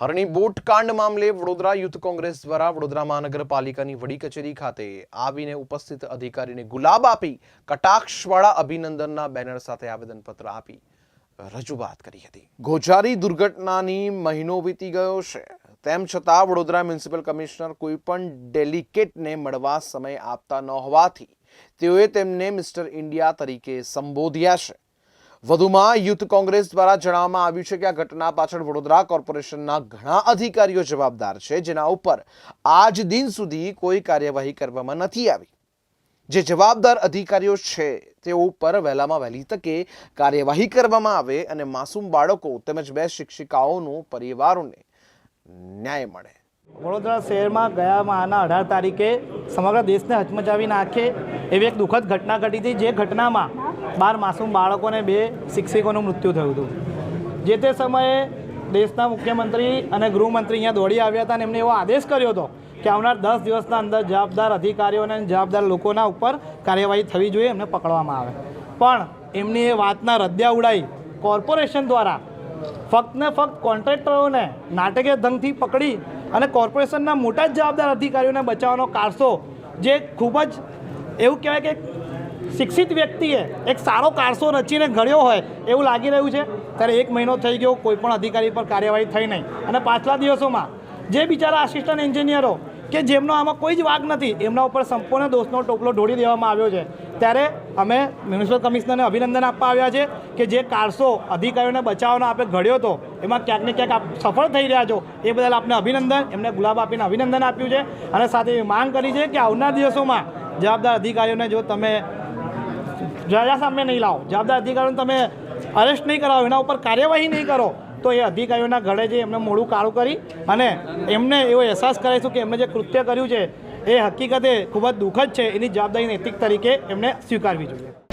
હરણી boat કાંડ મામલે Vadodara youth Congress દ્વારા વડોદરા મહાનગરપાલિકાની વડી કચેરી ખાતે આવીને ઉપસ્થિત અધિકારીને ગુલાબ આપી કટાક્ષવાળા અભિનંદનના બેનર સાથે આવેદનપત્ર આપી રજૂઆત કરી હતી. ગોજારી દુર્ઘટનાની મહિનો વીતી ગયો છે. તેમ છતાં વડોદરા મ્યુનિસિપલ કમિશનર કોઈ પણ ડેલિકેટને મળવા સમય આપતા ન હોવાથી તેઓએ તેમને મિસ્ટર ઇન્ડિયા તરીકે સંબોધ્યા છે. વધુમાં યુથ કોંગ્રેસ દ્વારા જણાવવામાં આવ્યું છે કે આ ઘટના પાછળ વડોદરા કોર્પોરેશનના ઘણા અધિકારીઓ જવાબદાર છે, જેના ઉપર આજ દિન સુધી કોઈ કાર્યવાહી કરવામાં નથી આવી. જે જવાબદાર અધિકારીઓ છે, તેઓ ઉપર વહેલામાં વહેલી તકે કાર્યવાહી કરવામાં આવે અને માસૂમ બાળકો તેમજ બે શિક્ષિકાઓનું પરિવારોને ન્યાય મળે. વડોદરા શહેરમાં ગયા માહના અઢાર તારીખે સમગ્ર દેશને હચમચાવી નાખે એવી એક દુઃખદ ઘટના ઘટી હતી, જે ઘટનામાં બાર માસૂમ બાળકોને બે શિક્ષકોનું મૃત્યુ થયું હતું. જે તે સમયે દેશના મુખ્યમંત્રી અને ગૃહમંત્રી અહીંયા દોડી આવ્યા હતા અને એમને એવો આદેશ કર્યો હતો કે આવનાર દસ દિવસના અંદર જવાબદાર અધિકારીઓને જવાબદાર લોકોના ઉપર કાર્યવાહી થવી જોઈએ, એમને પકડવામાં આવે. પણ એમની એ વાતના રદ્યા ઉડાઈ કોર્પોરેશન દ્વારા ફક્ત ને ફક્ત કોન્ટ્રાક્ટરોને નાટકીય ધંગથી પકડી અને કોર્પોરેશનના મોટા જ જવાબદાર અધિકારીઓને બચાવવાનો કારસો જે ખૂબ જ એવું કહેવાય કે શિક્ષિત વ્યક્તિએ એક સારો કારસો રચીને ઘડ્યો હોય એવું લાગી રહ્યું છે. ત્યારે એક મહિનો થઈ ગયો, કોઈ પણ અધિકારી પર કાર્યવાહી થઈ નહીં. અને પાછલા દિવસોમાં જે બિચારા આસિસ્ટન્ટ એન્જિનિયરો કે જેમનો આમાં કોઈ જ વાક નથી, એમના ઉપર સંપૂર્ણ દોષનો ટોપલો ઢોળી દેવામાં આવ્યો છે. ત્યારે અમે મ્યુનિસિપલ કમિશનરને અભિનંદન આપવા આવ્યા છે કે જે કારસો અધિકારીઓને બચાવવાનો આપણે ઘડ્યો હતો એમાં ક્યાંક ને ક્યાંક આપ સફળ થઈ રહ્યા છો. એ બદલ આપને અભિનંદન, એમને ગુલાબ આપીને અભિનંદન આપ્યું છે. અને સાથે એવી માંગ કરી છે કે આવનાર દિવસોમાં જવાબદાર અધિકારીઓને જો તમે જજા સામે નહીં લાવો. જવાબદાર અધિકારીઓને તમે અરેસ્ટ નહીં કરાવો, એના ઉપર કાર્યવાહી નહીં કરો, તો એ અધિકારીઓના ઘરે જે એમને મોડું કાળું કરી અને એમને એવો અહેસાસ કરાવીશું કે એમને જે કૃત્ય કર્યું છે, એ હકીકતે ખૂબ જ દુઃખદ છે. એની જવાબદારી નૈતિક તરીકે એમને સ્વીકારવી જોઈએ.